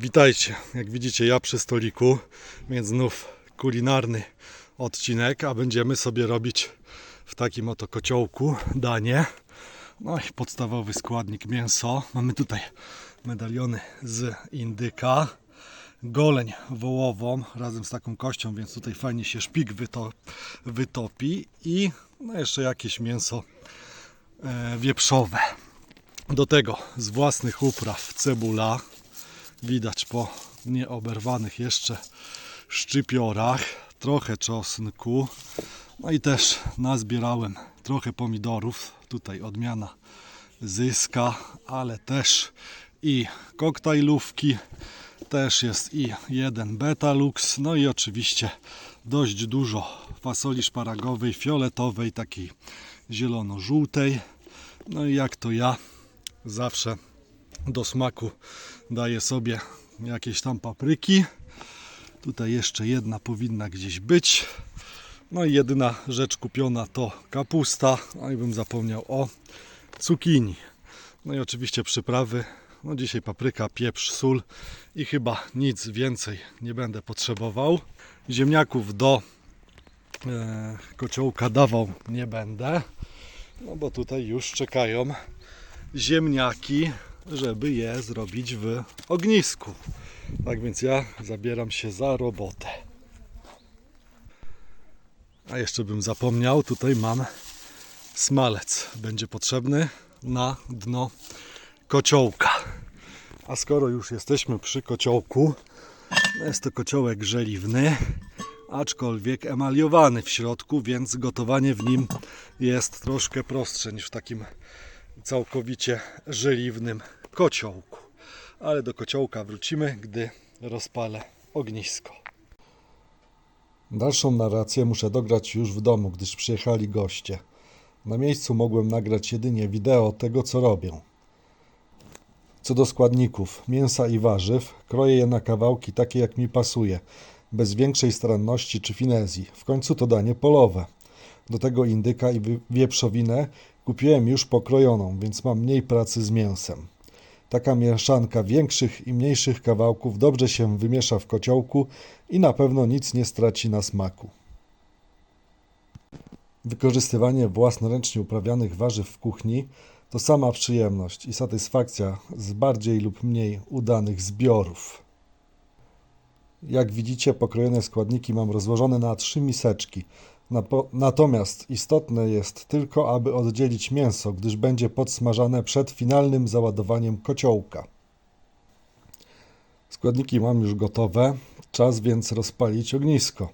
Witajcie. Jak widzicie, ja przy stoliku, więc znów kulinarny odcinek, a będziemy sobie robić w takim oto kociołku danie. No i podstawowy składnik mięso. Mamy tutaj medaliony z indyka, goleń wołową razem z taką kością, więc tutaj fajnie się szpik wyto, wytopi i no jeszcze jakieś mięso e, wieprzowe. Do tego z własnych upraw cebula, widać po nieoberwanych jeszcze szczypiorach, trochę czosnku, no i też nazbierałem trochę pomidorów, tutaj odmiana zyska, ale też i koktajlówki, też jest i jeden Betalux, no i oczywiście dość dużo fasoli szparagowej, fioletowej, takiej zielono-żółtej, no i jak to ja zawsze do smaku daję sobie jakieś tam papryki. Tutaj jeszcze jedna powinna gdzieś być. No i jedyna rzecz kupiona to kapusta. No i bym zapomniał o cukinii. No i oczywiście przyprawy. No dzisiaj papryka, pieprz, sól i chyba nic więcej nie będę potrzebował. Ziemniaków do e, kociołka dawał nie będę. No bo tutaj już czekają ziemniaki, żeby je zrobić w ognisku. Tak więc ja zabieram się za robotę. A jeszcze bym zapomniał, tutaj mam smalec. Będzie potrzebny na dno kociołka. A skoro już jesteśmy przy kociołku, jest to kociołek żeliwny, aczkolwiek emaliowany w środku, więc gotowanie w nim jest troszkę prostsze niż w takim całkowicie żeliwnym kociołku. Ale do kociołka wrócimy, gdy rozpalę ognisko. Dalszą narrację muszę dograć już w domu, gdyż przyjechali goście. Na miejscu mogłem nagrać jedynie wideo tego, co robię. Co do składników, mięsa i warzyw, kroję je na kawałki takie, jak mi pasuje, bez większej staranności czy finezji. W końcu to danie polowe. Do tego indyka i wieprzowinę kupiłem już pokrojoną, więc mam mniej pracy z mięsem. Taka mieszanka większych i mniejszych kawałków dobrze się wymiesza w kociołku i na pewno nic nie straci na smaku. Wykorzystywanie własnoręcznie uprawianych warzyw w kuchni to sama przyjemność i satysfakcja z bardziej lub mniej udanych zbiorów. Jak widzicie, pokrojone składniki mam rozłożone na trzy miseczki. Natomiast istotne jest tylko, aby oddzielić mięso, gdyż będzie podsmażane przed finalnym załadowaniem kociołka. Składniki mam już gotowe, czas więc rozpalić ognisko.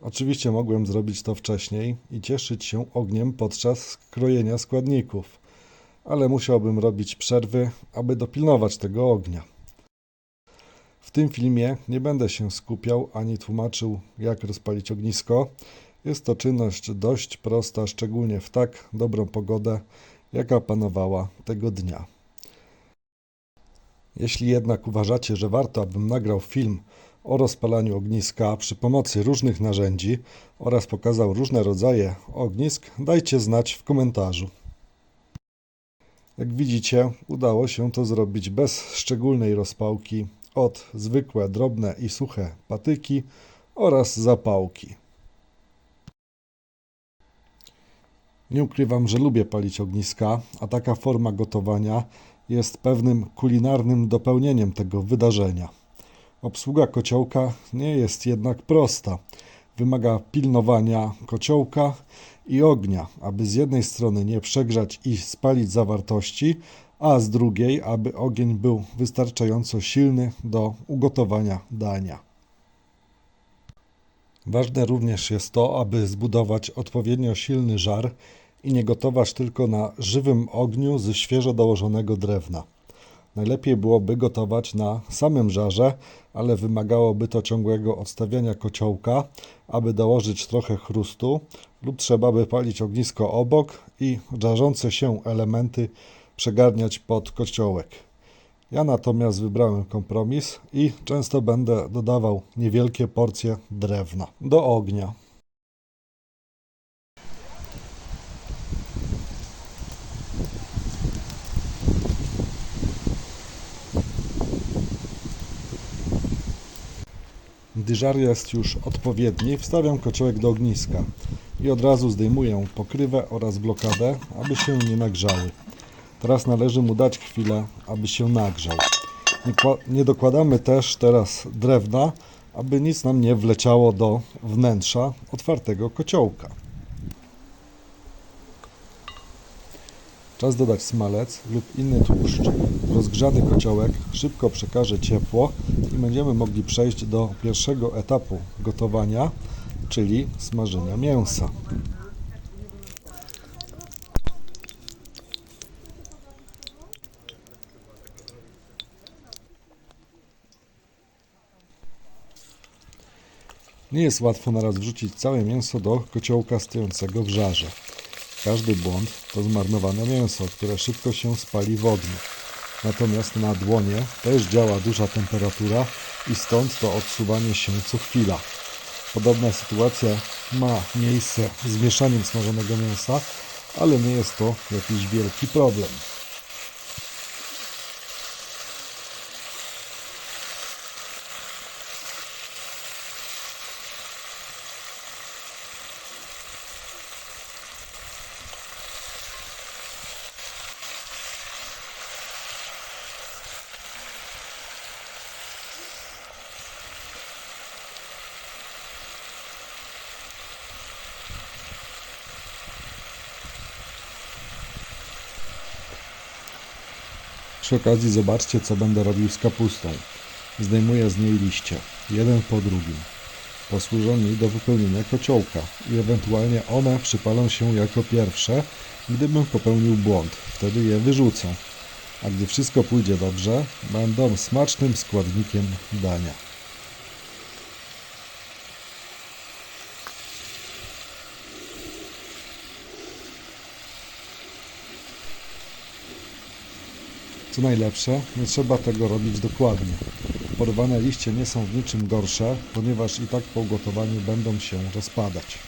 Oczywiście mogłem zrobić to wcześniej i cieszyć się ogniem podczas krojenia składników, ale musiałbym robić przerwy, aby dopilnować tego ognia. W tym filmie nie będę się skupiał ani tłumaczył, jak rozpalić ognisko. Jest to czynność dość prosta, szczególnie w tak dobrą pogodę, jaka panowała tego dnia. Jeśli jednak uważacie, że warto, abym nagrał film o rozpalaniu ogniska przy pomocy różnych narzędzi oraz pokazał różne rodzaje ognisk, dajcie znać w komentarzu. Jak widzicie, udało się to zrobić bez szczególnej rozpałki od zwykłe, drobne i suche patyki oraz zapałki. Nie ukrywam, że lubię palić ogniska, a taka forma gotowania jest pewnym kulinarnym dopełnieniem tego wydarzenia. Obsługa kociołka nie jest jednak prosta. Wymaga pilnowania kociołka i ognia, aby z jednej strony nie przegrzać i spalić zawartości, a z drugiej, aby ogień był wystarczająco silny do ugotowania dania. Ważne również jest to, aby zbudować odpowiednio silny żar i nie gotować tylko na żywym ogniu ze świeżo dołożonego drewna. Najlepiej byłoby gotować na samym żarze, ale wymagałoby to ciągłego odstawiania kociołka, aby dołożyć trochę chrustu, lub trzeba by palić ognisko obok i żarzące się elementy przegarniać pod kociołek. Ja natomiast wybrałem kompromis i często będę dodawał niewielkie porcje drewna do ognia. Gdy żar jest już odpowiedni, wstawiam kociołek do ogniska i od razu zdejmuję pokrywę oraz blokadę, aby się nie nagrzały. Teraz należy mu dać chwilę, aby się nagrzał. Nie, kła- nie dokładamy też teraz drewna, aby nic nam nie wleciało do wnętrza otwartego kociołka. Czas dodać smalec lub inny tłuszcz. Rozgrzany kociołek szybko przekaże ciepło i będziemy mogli przejść do pierwszego etapu gotowania, czyli smażenia mięsa. Nie jest łatwo naraz wrzucić całe mięso do kociołka stojącego w żarze. Każdy błąd to zmarnowane mięso, które szybko się spali w ogniu. Natomiast na dłonie też działa duża temperatura i stąd to odsuwanie się co chwila. Podobna sytuacja ma miejsce z mieszaniem smażonego mięsa, ale nie jest to jakiś wielki problem. Przy okazji zobaczcie, co będę robił z kapustą. Zdejmuję z niej liście, jeden po drugim. Posłużą mi do wypełnienia kociołka i ewentualnie one przypalą się jako pierwsze, gdybym popełnił błąd. Wtedy je wyrzucę. A gdy wszystko pójdzie dobrze, będą smacznym składnikiem dania. Co najlepsze, nie trzeba tego robić dokładnie. Porwane liście nie są w niczym gorsze, ponieważ i tak po ugotowaniu będą się rozpadać.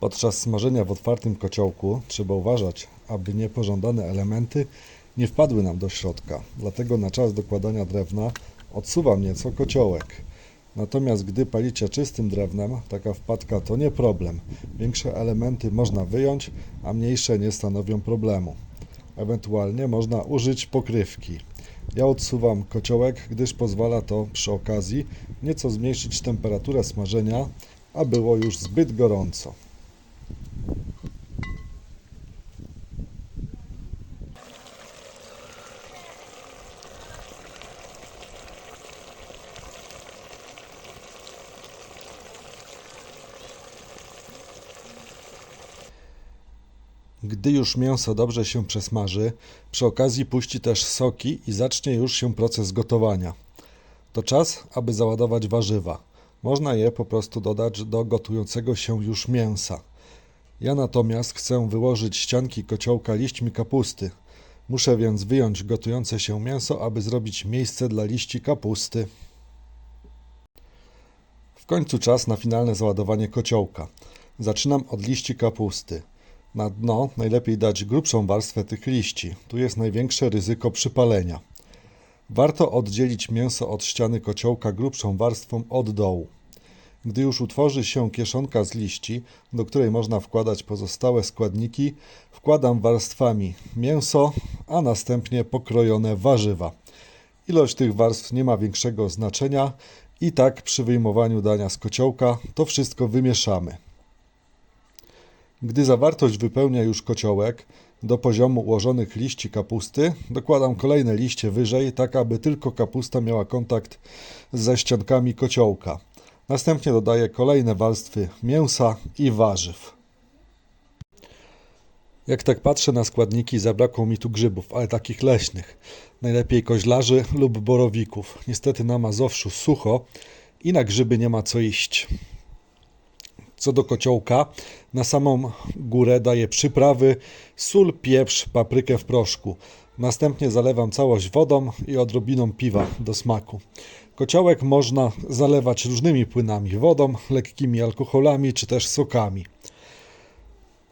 Podczas smażenia w otwartym kociołku trzeba uważać, aby niepożądane elementy nie wpadły nam do środka. Dlatego na czas dokładania drewna odsuwam nieco kociołek. Natomiast gdy palicie czystym drewnem, taka wpadka to nie problem. Większe elementy można wyjąć, a mniejsze nie stanowią problemu. Ewentualnie można użyć pokrywki. Ja odsuwam kociołek, gdyż pozwala to przy okazji nieco zmniejszyć temperaturę smażenia, a było już zbyt gorąco. Gdy już mięso dobrze się przesmaży, przy okazji puści też soki i zacznie już się proces gotowania. To czas, aby załadować warzywa. Można je po prostu dodać do gotującego się już mięsa. Ja natomiast chcę wyłożyć ścianki kociołka liśćmi kapusty. Muszę więc wyjąć gotujące się mięso, aby zrobić miejsce dla liści kapusty. W końcu czas na finalne załadowanie kociołka. Zaczynam od liści kapusty. Na dno najlepiej dać grubszą warstwę tych liści. Tu jest największe ryzyko przypalenia. Warto oddzielić mięso od ściany kociołka grubszą warstwą od dołu. Gdy już utworzy się kieszonka z liści, do której można wkładać pozostałe składniki, wkładam warstwami mięso, a następnie pokrojone warzywa. Ilość tych warstw nie ma większego znaczenia i tak przy wyjmowaniu dania z kociołka to wszystko wymieszamy. Gdy zawartość wypełnia już kociołek do poziomu ułożonych liści kapusty, dokładam kolejne liście wyżej, tak aby tylko kapusta miała kontakt ze ściankami kociołka. Następnie dodaję kolejne warstwy mięsa i warzyw. Jak tak patrzę na składniki, zabrakło mi tu grzybów, ale takich leśnych. Najlepiej koźlarzy lub borowików. Niestety na Mazowszu sucho i na grzyby nie ma co iść. Co do kociołka, na samą górę daję przyprawy, sól, pieprz, paprykę w proszku. Następnie zalewam całość wodą i odrobiną piwa do smaku. Kociołek można zalewać różnymi płynami, wodą, lekkimi alkoholami czy też sokami.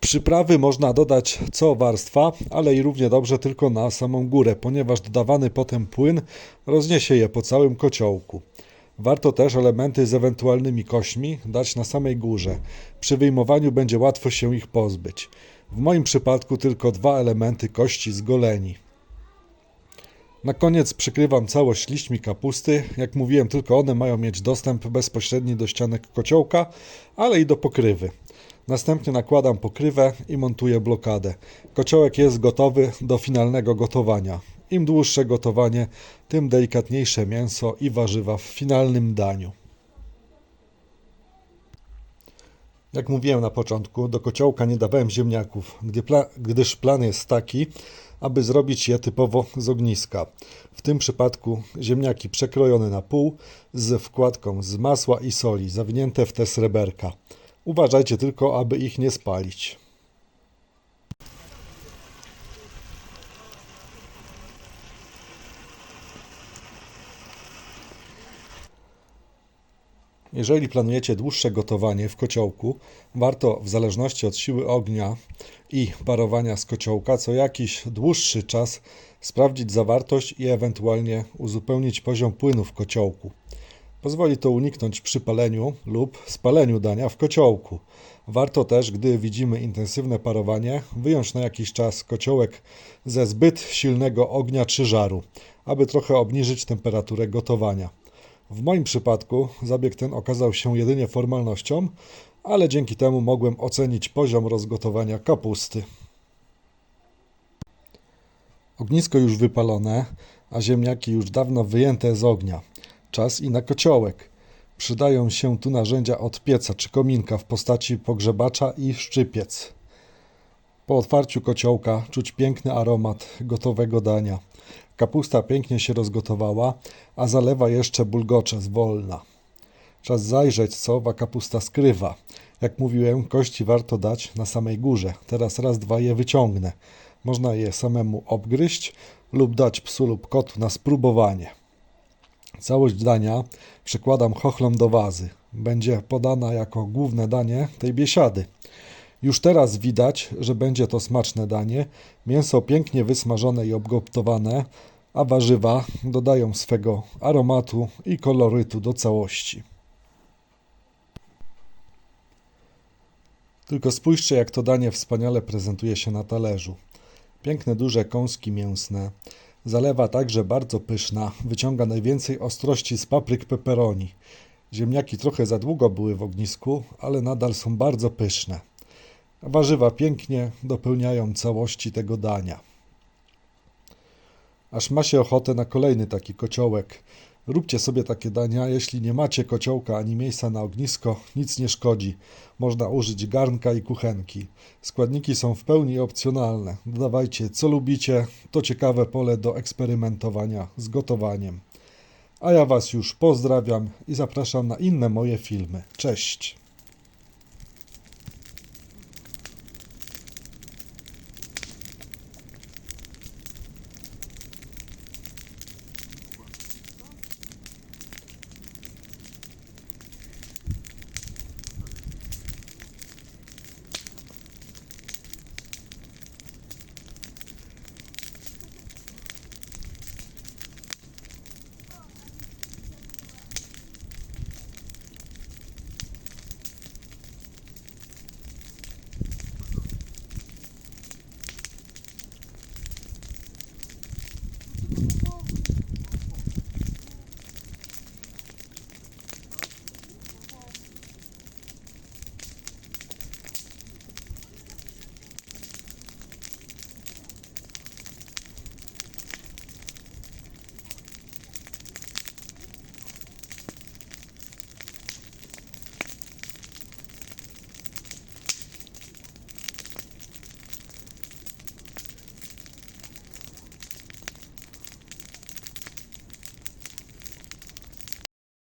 Przyprawy można dodać co warstwa, ale i równie dobrze tylko na samą górę, ponieważ dodawany potem płyn rozniesie je po całym kociołku. Warto też elementy z ewentualnymi kośćmi dać na samej górze. Przy wyjmowaniu będzie łatwo się ich pozbyć. W moim przypadku tylko dwa elementy kości z goleni. Na koniec przykrywam całość liśćmi kapusty. Jak mówiłem, tylko one mają mieć dostęp bezpośredni do ścianek kociołka, ale i do pokrywy. Następnie nakładam pokrywę i montuję blokadę. Kociołek jest gotowy do finalnego gotowania. Im dłuższe gotowanie, tym delikatniejsze mięso i warzywa w finalnym daniu. Jak mówiłem na początku, do kociołka nie dawałem ziemniaków, gdyż plan jest taki, aby zrobić je typowo z ogniska. W tym przypadku ziemniaki przekrojone na pół z wkładką z masła i soli, zawinięte w te sreberka. Uważajcie tylko, aby ich nie spalić. Jeżeli planujecie dłuższe gotowanie w kociołku, warto w zależności od siły ognia i parowania z kociołka co jakiś dłuższy czas sprawdzić zawartość i ewentualnie uzupełnić poziom płynu w kociołku. Pozwoli to uniknąć przypaleniu lub spaleniu dania w kociołku. Warto też, gdy widzimy intensywne parowanie, wyjąć na jakiś czas kociołek ze zbyt silnego ognia czy żaru, aby trochę obniżyć temperaturę gotowania. W moim przypadku zabieg ten okazał się jedynie formalnością, ale dzięki temu mogłem ocenić poziom rozgotowania kapusty. Ognisko już wypalone, a ziemniaki już dawno wyjęte z ognia. Czas i na kociołek. Przydają się tu narzędzia od pieca czy kominka w postaci pogrzebacza i szczypiec. Po otwarciu kociołka czuć piękny aromat gotowego dania. Kapusta pięknie się rozgotowała, a zalewa jeszcze bulgocze zwolna. Czas zajrzeć, co owa kapusta skrywa. Jak mówiłem, kości warto dać na samej górze. Teraz raz, dwa je wyciągnę. Można je samemu obgryźć lub dać psu lub kotu na spróbowanie. Całość dania przykładam chochlom do wazy. Będzie podana jako główne danie tej biesiady. Już teraz widać, że będzie to smaczne danie. Mięso pięknie wysmażone i obgotowane, a warzywa dodają swego aromatu i kolorytu do całości. Tylko spójrzcie, jak to danie wspaniale prezentuje się na talerzu. Piękne, duże kąski mięsne. Zalewa także bardzo pyszna, wyciąga najwięcej ostrości z papryk pepperoni. Ziemniaki trochę za długo były w ognisku, ale nadal są bardzo pyszne. Warzywa pięknie dopełniają całości tego dania. Aż ma się ochotę na kolejny taki kociołek. Róbcie sobie takie dania, jeśli nie macie kociołka ani miejsca na ognisko, nic nie szkodzi. Można użyć garnka i kuchenki. Składniki są w pełni opcjonalne. Dodawajcie co lubicie, to ciekawe pole do eksperymentowania z gotowaniem. A ja Was już pozdrawiam i zapraszam na inne moje filmy. Cześć!